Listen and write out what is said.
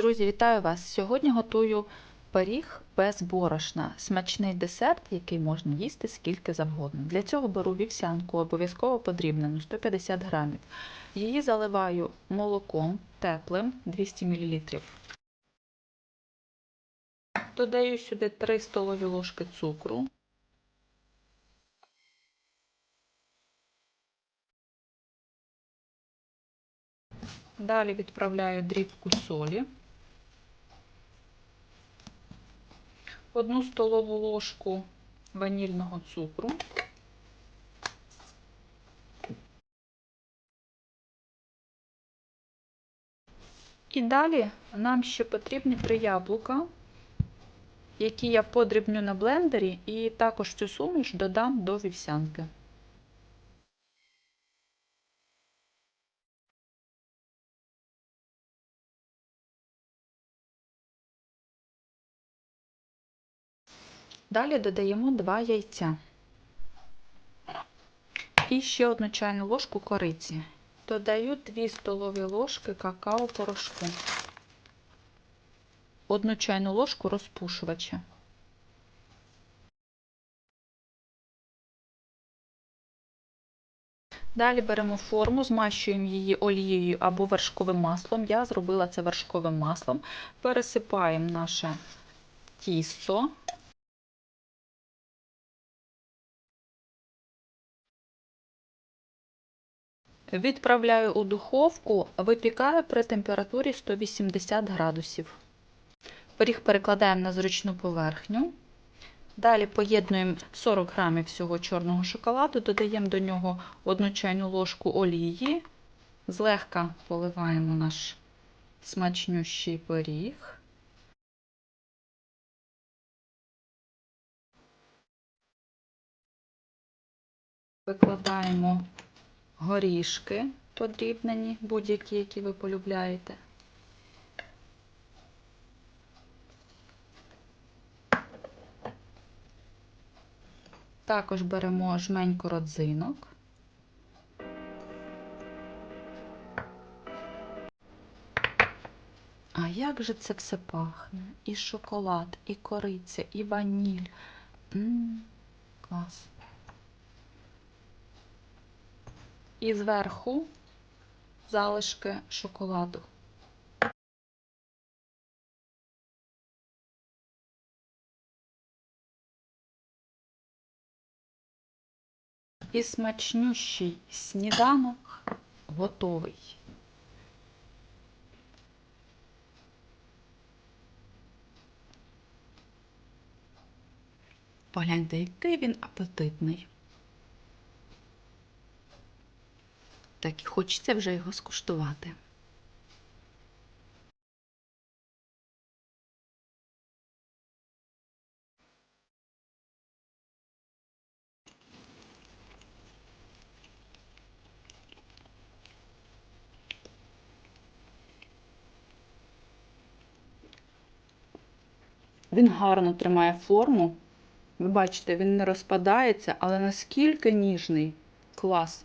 Друзі, вітаю вас! Сьогодні готую пиріг без борошна. Смачний десерт, який можна їсти скільки завгодно. Для цього беру вівсянку, обов'язково подрібнену 150 грамів. Її заливаю молоком теплим 200 мл. Додаю сюди 3 столові ложки цукру. Далі відправляю дрібку солі. Одну столову ложку ванільного цукру. І далі нам ще потрібні три яблука, які я подрібню на блендері, і також цю суміш додам до вівсянки. Далі додаємо 2 яйця і ще одну чайну ложку кориці. Додаю 2 столові ложки какао-порошку, одну чайну ложку розпушувача. Далі беремо форму, змащуємо її олією або вершковим маслом. Я зробила це вершковим маслом. Пересипаємо наше тісто. Відправляю у духовку, випікаю при температурі 180 градусів. Пиріг перекладаємо на зручну поверхню. Далі поєднуємо 40 грамів всього чорного шоколаду, додаємо до нього 1 чайну ложку олії, злегка поливаємо наш смачнющий пиріг. Викладаємо горішки подрібнені, будь-які, які ви полюбляєте. Також беремо жменьку родзинок. А як же це все пахне? І шоколад, і кориця, і ваніль. М -м -м, клас. І зверху залишки шоколаду. І смачнющий сніданок готовий. Погляньте, який він апетитний. Так і хочеться вже його скуштувати. Він гарно тримає форму. Ви бачите, він не розпадається, але наскільки ніжний клас.